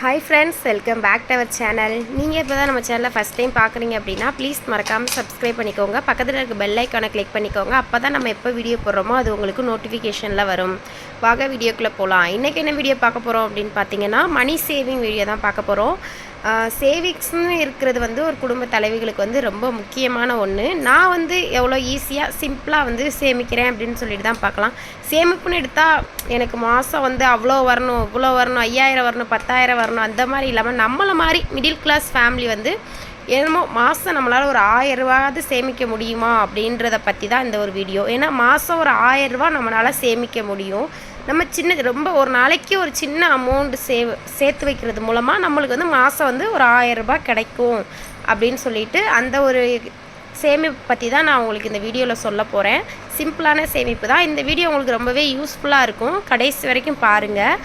Hi friends welcome back to our channel நீங்கள் இப்போ தான் நம்ம சேனலை ஃபஸ்ட் டைம் பார்க்குறீங்க அப்படின்னா ப்ளீஸ் மறக்காமல் சப்ஸ்கிரைப் பண்ணிக்கோங்க. பக்கத்தில் இருக்க பெல் ஐக்கானை கிளிக் பண்ணிக்கோங்க. அப்போ தான் நம்ம எப்போ வீடியோ போடுறோமோ அது உங்களுக்கு நோட்டிஃபிகேஷனில் வரும். வாங்க வீடியோக்குள்ளே போகலாம் இன்றைக்கி என்ன வீடியோ பார்க்க போகிறோம் அப்படின்னு பார்த்தீங்கன்னா மணி சேவிங் வீடியோ தான் பார்க்க போகிறோம் சேவிங்ஸ்னு இருக்கிறது வந்து ஒரு குடும்ப தலைவிகளுக்கு வந்து ரொம்ப முக்கியமான ஒன்று நான் வந்து எவ்வளோ ஈஸியாக சிம்பிளாக வந்து சேமிக்கிறேன் அப்படின்னு சொல்லிட்டு தான் பார்க்கலாம். சேமிப்புன்னு எடுத்தால் எனக்கு மாதம் வந்து அவ்வளோ வரணும் இவ்வளோ வரணும் ஐயாயிரம் வரணும் பத்தாயிரம் வரணும் அந்த மாதிரி இல்லாமல் நம்மளை மாதிரி மிடில் கிளாஸ் ஃபேமிலி வந்து என்னமோ மாதம் நம்மளால் ஒரு ஆயரூவாவது சேமிக்க முடியுமா அப்படின்றத பற்றி தான் இந்த ஒரு வீடியோ ஏன்னா மாதம் ஒரு ஆயரூவா நம்மளால் சேமிக்க முடியும். நம்ம சின்ன ரொம்ப ஒரு நாளைக்கு ஒரு சின்ன அமௌண்ட் சேவ் சேர்த்து வைக்கிறது மூலமாக நம்மளுக்கு வந்து மாதம் வந்து ஒரு ஆயரரூபா கிடைக்கும் அப்படின்னு சொல்லிட்டு அந்த ஒரு சேமிப்பு பற்றி தான் நான் உங்களுக்கு இந்த வீடியோவில் சொல்ல போகிறேன் சிம்பிளான சேமிப்பு தான். இந்த வீடியோ உங்களுக்கு ரொம்பவே யூஸ்ஃபுல்லாக இருக்கும். கடைசி வரைக்கும் பாருங்கள்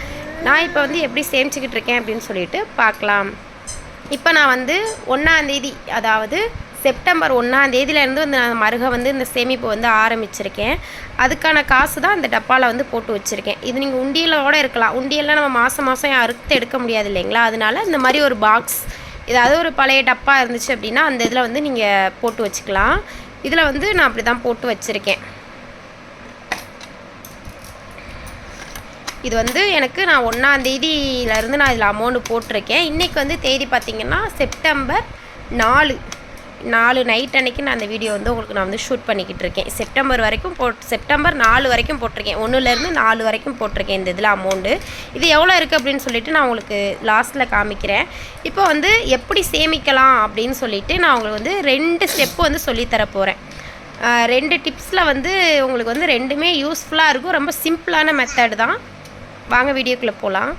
நான் இப்போ வந்து எப்படி சேமிச்சுக்கிட்டு இருக்கேன் அப்படின்னு சொல்லிட்டு பார்க்கலாம். இப்போ நான் வந்து ஒன்றாந்தேதி அதாவது செப்டம்பர் ஒன்றாந்தேதியிலேருந்து வந்து நான் மருக வந்து இந்த சேமிப்பு வந்து ஆரம்பிச்சிருக்கேன். அதுக்கான காசு தான் அந்த டப்பாவில் வந்து போட்டு வச்சுருக்கேன். இது நீங்கள் உண்டியலோடு இருக்கலாம். உண்டியெல்லாம் நம்ம மாதம் மாதம் அறுத்து எடுக்க முடியாது இல்லைங்களா? அதனால இந்த மாதிரி ஒரு பாக்ஸ் ஏதாவது ஒரு பழைய டப்பா இருந்துச்சு அப்படின்னா அந்த இதில் வந்து நீங்கள் போட்டு வச்சுக்கலாம். இதில் வந்து நான் அப்படி தான் போட்டு வச்சுருக்கேன். இது வந்து எனக்கு நான் ஒன்றாந்தேதியிலேருந்து நான் இதில் அமௌண்ட்டு போட்டிருக்கேன். இன்றைக்கி வந்து தேதி பார்த்திங்கன்னா செப்டம்பர் நாலு. நாலு நைட் அன்னைக்கு நான் அந்த வீடியோ வந்து உங்களுக்கு நான் வந்து ஷூட் பண்ணிக்கிட்டு இருக்கேன். செப்டம்பர் வரைக்கும் போட் செப்டம்பர் நாலு வரைக்கும் போட்டிருக்கேன். ஒன்றுலேருந்து நாலு வரைக்கும் போட்டிருக்கேன் இந்த இதில் அமௌண்ட்டு இது எவ்வளோ இருக்குது அப்படின்னு சொல்லிட்டு நான் உங்களுக்கு லாஸ்ட்டில் காமிக்கிறேன். இப்போ வந்து எப்படி சேமிக்கலாம் அப்படின்னு சொல்லிட்டு நான் உங்களுக்கு வந்து ரெண்டு ஸ்டெப்பு வந்து சொல்லித்தர போகிறேன் ரெண்டு டிப்ஸில் வந்து உங்களுக்கு வந்து ரெண்டுமே யூஸ்ஃபுல்லாக இருக்கும். ரொம்ப சிம்பிளான மெத்தட் தான். வாங்க வீடியோக்குள்ளே போகலாம்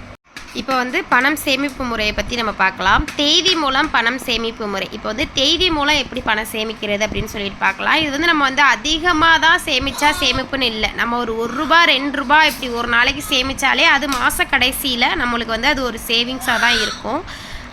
இப்போ வந்து பணம் சேமிப்பு முறையை பற்றி நம்ம பார்க்கலாம். தேதி மூலம் பணம் சேமிப்பு முறை. இப்போ வந்து தேதி மூலம் எப்படி பணம் சேமிக்கிறது அப்படின்னு சொல்லிட்டு பார்க்கலாம். இது வந்து நம்ம வந்து அதிகமாக தான் சேமித்தா சேமிப்புன்னு இல்லை. நம்ம ஒரு ஒரு ரூபா ரெண்டு ரூபா இப்படி ஒரு நாளைக்கு சேமித்தாலே அது மாத கடைசியில் நம்மளுக்கு வந்து அது ஒரு சேவிங்ஸாக தான் இருக்கும்.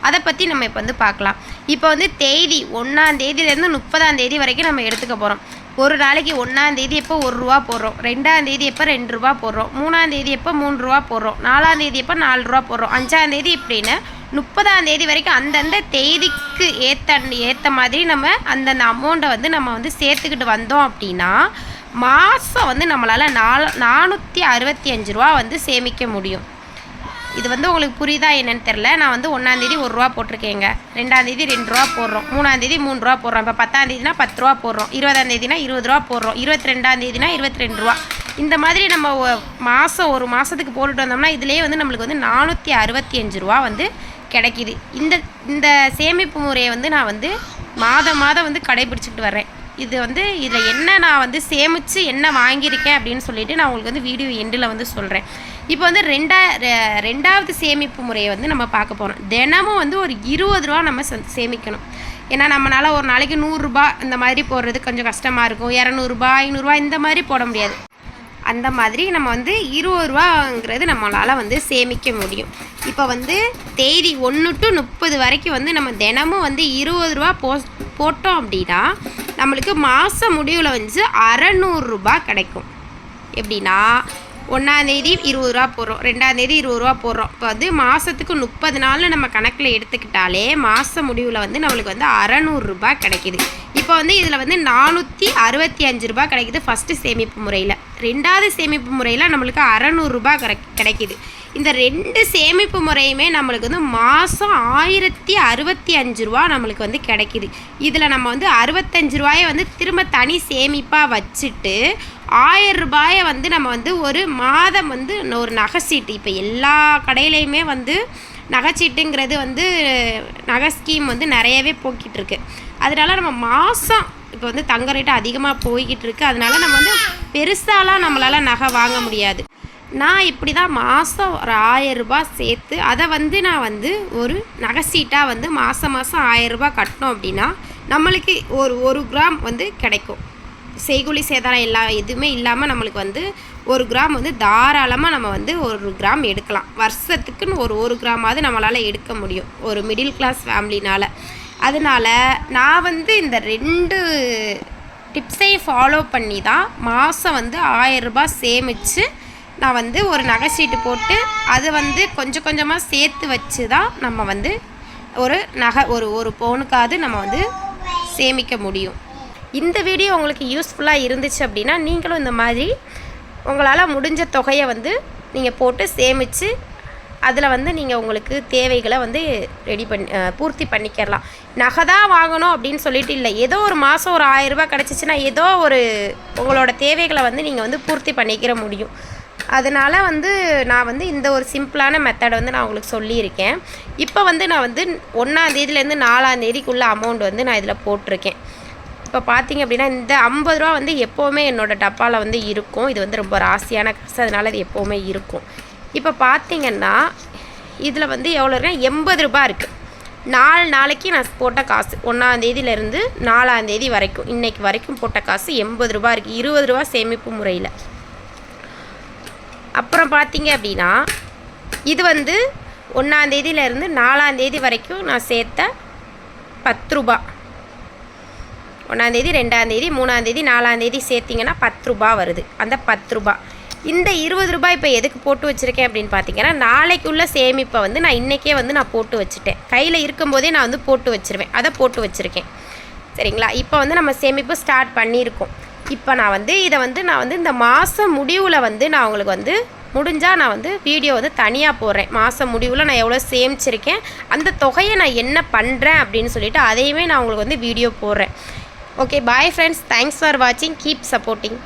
அதை பற்றி நம்ம இப்போ வந்து பார்க்கலாம். இப்போ வந்து தேதி ஒன்றாம் தேதியிலேருந்து முப்பதாம் தேதி வரைக்கும் நம்ம எடுத்துக்க போகிறோம் ஒரு நாளைக்கு ஒன்றாந்தேதி எப்போ ஒரு ரூபா போடுறோம்? ரெண்டாந்தேதி எப்போ ரெண்டு ரூபா போடுறோம்? மூணாந்தேதி எப்போ மூணு ரூபா போடுறோம்? நாலாந்தேதி எப்போ நாலு ரூபா போடுறோம்? அஞ்சாந்தேதி இப்படின்னு முப்பதாந்தேதி வரைக்கும் அந்தந்த தேதிக்கு ஏற்ற ஏற்ற மாதிரி நம்ம அந்தந்த அமௌண்ட்டை வந்து நம்ம வந்து சேர்த்துக்கிட்டு வந்தோம் அப்படின்னா மாதம் வந்து நம்மளால் நாலு நானூற்றி அறுபத்தி அஞ்சு ரூபா வந்து சேமிக்க முடியும். இது வந்து உங்களுக்கு புரியுதா என்னன்னு தெரில நான் வந்து ஒன்றாந்தேதி ஒரு ரூபா போட்டிருக்கேங்க. ரெண்டாந்தேதி ரெண்டு ரூபா போடுறோம். மூணாந்தேதி மூணு ரூபா போடுறோம். இப்போ பத்தாந்தேதினா பத்து ரூபா போடுறோம். இருபதாந்தேதினா இருபது ரூபா போடுறோம். இருபத்தி ரெண்டாந்தேதினா இருபத்தி ரெண்டு ரூபா. இந்த மாதிரி நம்ம மாதம் ஒரு மாதத்துக்கு போட்டுட்டு வந்தோம்னா இதுலேயே வந்து நம்மளுக்கு வந்து நானூற்றி அறுபத்தி அஞ்சு ரூபா வந்து கிடைக்கிது. இந்த இந்த சேமிப்பு முறையை வந்து நான் வந்து மாதம் மாதம் வந்து கடைபிடிச்சிக்கிட்டு வரேன் இது வந்து இதில் என்ன நான் வந்து சேமித்து என்ன வாங்கியிருக்கேன் அப்படின்னு சொல்லிட்டு நான் உங்களுக்கு வந்து வீடியோ எண்டில் வந்து சொல்கிறேன் இப்போ வந்து ரெண்டா ரெண்டாவது சேமிப்பு முறையை வந்து நம்ம பார்க்க போகிறோம் தினமும் வந்து ஒரு இருபது ரூபா நம்ம சேமிக்கணும். ஏன்னா நம்மளால் ஒரு நாளைக்கு நூறுரூபா இந்த மாதிரி போடுறது கொஞ்சம் கஷ்டமாக இருக்கும். இரநூறுபா ஐநூறுரூவா இந்த மாதிரி போட முடியாது. அந்த மாதிரி நம்ம வந்து இருபது ரூபாங்கிறது நம்மளால் வந்து சேமிக்க முடியும். இப்போ வந்து தேதி ஒன்று டு முப்பது வரைக்கும் வந்து நம்ம தினமும் வந்து இருபது ரூபா போ போட்டோம் அப்படின்னா நம்மளுக்கு மாத முடிவில் வந்து அறநூறுரூபா கிடைக்கும். எப்படின்னா ஒன்றாந்தேதி இருபது ரூபா போடுறோம் ரெண்டாந்தேதி இருபது ரூபா போடுறோம். இப்போ வந்து மாதத்துக்கு முப்பது நாளில் நம்ம கணக்கில் எடுத்துக்கிட்டாலே மாத முடிவில் வந்து நம்மளுக்கு வந்து அறநூறுரூபா கிடைக்கிது. இப்போ வந்து இதில் வந்து நானூற்றி அறுபத்தி அஞ்சு ரூபா கிடைக்குது ஃபஸ்ட்டு சேமிப்பு முறையில். ரெண்டாவது சேமிப்பு முறையில் நம்மளுக்கு அறநூறுரூபா கிடைக்கிது. இந்த ரெண்டு சேமிப்பு முறையுமே நம்மளுக்கு வந்து மாதம் ஆயிரத்தி அறுபத்தி அஞ்சு ரூபா நம்மளுக்கு வந்து கிடைக்கிது. இதில் நம்ம வந்து அறுபத்தஞ்சு ரூபாயை வந்து திரும்ப தனி சேமிப்பாக வச்சுட்டு ஆயிரம் ரூபாயை வந்து நம்ம வந்து ஒரு மாதம் வந்து ஒரு நகை சீட்டு. இப்போ எல்லா கடையிலையுமே வந்து நகைச்சீட்டுங்கிறது வந்து நகை ஸ்கீம் வந்து நிறையவே போக்கிட்டு இருக்கு அதனால நம்ம மாதம் இப்போ வந்து தங்க ரேட்டு அதிகமாக போய்கிட்டு இருக்கு. அதனால நம்ம வந்து பெருசாலாம் நம்மளால் நகை வாங்க முடியாது. நான் இப்படி தான் மாதம் ஒரு ஆயரூபா சேர்த்து அதை வந்து நான் வந்து ஒரு நகைசீட்டாக வந்து மாதம் மாதம் ஆயரூபா கட்டினோம் அப்படின்னா நம்மளுக்கு ஒரு ஒரு கிராம் வந்து கிடைக்கும். செய்கூலி சேதாரம் எல்லா எதுவுமே இல்லாமல் நம்மளுக்கு வந்து ஒரு கிராம் வந்து தாராளமாக நம்ம வந்து ஒரு கிராம் எடுக்கலாம். வருஷத்துக்குன்னு ஒரு ஒரு கிராமாவது நம்மளால் எடுக்க முடியும். ஒரு மிடில் கிளாஸ் ஃபேமிலினால் அதனால் நான் வந்து இந்த ரெண்டு டிப்ஸையும் ஃபாலோ பண்ணி தான் மாதம் வந்து ஆயரூபா சேமித்து நான் வந்து ஒரு நகை சீட்டு போட்டு அது வந்து கொஞ்சம் கொஞ்சமாக சேர்த்து வச்சு தான் நம்ம வந்து ஒரு நகை ஒரு ஒரு பவுனுக்காவது நம்ம வந்து சேமிக்க முடியும். இந்த வீடியோ உங்களுக்கு யூஸ்ஃபுல்லாக இருந்துச்சு அப்படின்னா நீங்களும் இந்த மாதிரி உங்களால் முடிஞ்ச தொகையை வந்து நீங்கள் போட்டு சேமித்து அதில் வந்து நீங்கள் உங்களுக்கு தேவைகளை வந்து ரெடி பண்ணி பூர்த்தி பண்ணிக்கிறலாம் நகை தான் வாங்கணும் அப்படின்னு சொல்லிட்டு இல்லை. ஏதோ ஒரு மாதம் ஒரு ஆயிரரூபா கிடச்சிச்சின்னா ஏதோ ஒரு உங்களோட தேவைகளை வந்து நீங்கள் வந்து பூர்த்தி பண்ணிக்கிற முடியும். அதனால் வந்து நான் வந்து இந்த ஒரு சிம்பிளான மெத்தடை வந்து நான் உங்களுக்கு சொல்லியிருக்கேன். இப்போ வந்து நான் வந்து ஒன்றாந்தேதியிலேருந்து நாலாந்தேதிக்குள்ளே அமௌண்ட் வந்து நான் இதில் போட்டிருக்கேன். இப்போ பார்த்தீங்க அப்படின்னா இந்த ஐம்பது ரூபா வந்து எப்போவுமே என்னோட டப்பாவில் வந்து இருக்கும். இது வந்து ரொம்ப ராசியான காசு. அதனால் இது எப்போவுமே இருக்கும். இப்போ பார்த்தீங்கன்னா இதில் வந்து எவ்வளோ இருக்குன்னா எண்பது ரூபாய் இருக்குது நாலு நாளைக்கு நான் போட்ட காசு. ஒன்றாந்தேதியிலேருந்து நாலாந்தேதி வரைக்கும். இன்றைக்கு வரைக்கும் போட்ட காசு எண்பது ரூபாய் இருக்குது இருபது ரூபா சேமிப்பு முறையில். அப்புறம் பார்த்தீங்க அப்படின்னா இது வந்து ஒன்றாந்தேதியிலேருந்து நாலாந்தேதி வரைக்கும் நான் சேர்த்த பத்து ரூபா. ஒன்றாந்தேதி ரெண்டாந்தேதி மூணாந்தேதி நாலாந்தேதி சேர்த்திங்கன்னா பத்து ரூபா வருது. அந்த பத்து ரூபா. இந்த இருபது ரூபாய் இப்போ எதுக்கு போட்டு வச்சுருக்கேன் அப்படின்னு பார்த்தீங்கன்னா நாளைக்குள்ள சேமிப்பை வந்து நான் இன்றைக்கே வந்து நான் போட்டு வச்சுட்டேன். கையில் இருக்கும்போதே நான் வந்து போட்டு வச்சுருவேன். அதை போட்டு வச்சுருக்கேன். சரிங்களா? இப்போ வந்து நம்ம சேமிப்பு ஸ்டார்ட் பண்ணியிருக்கோம். இப்போ நான் வந்து இதை வந்து நான் வந்து இந்த மாதம் முடிவில் வந்து நான் உங்களுக்கு வந்து முடிஞ்சால் நான் வந்து வீடியோ வந்து தனியாக போடுறேன். மாதம் முடிவில் நான் எவ்வளோ சேமிச்சிருக்கேன் அந்த தொகையை நான் என்ன பண்ணுறேன் அப்படின்னு சொல்லிட்டு அதையுமே நான் உங்களுக்கு வந்து வீடியோ போடுறேன். Okay bye friends thanks for வாட்சிங் கீப் சப்போர்ட்டிங்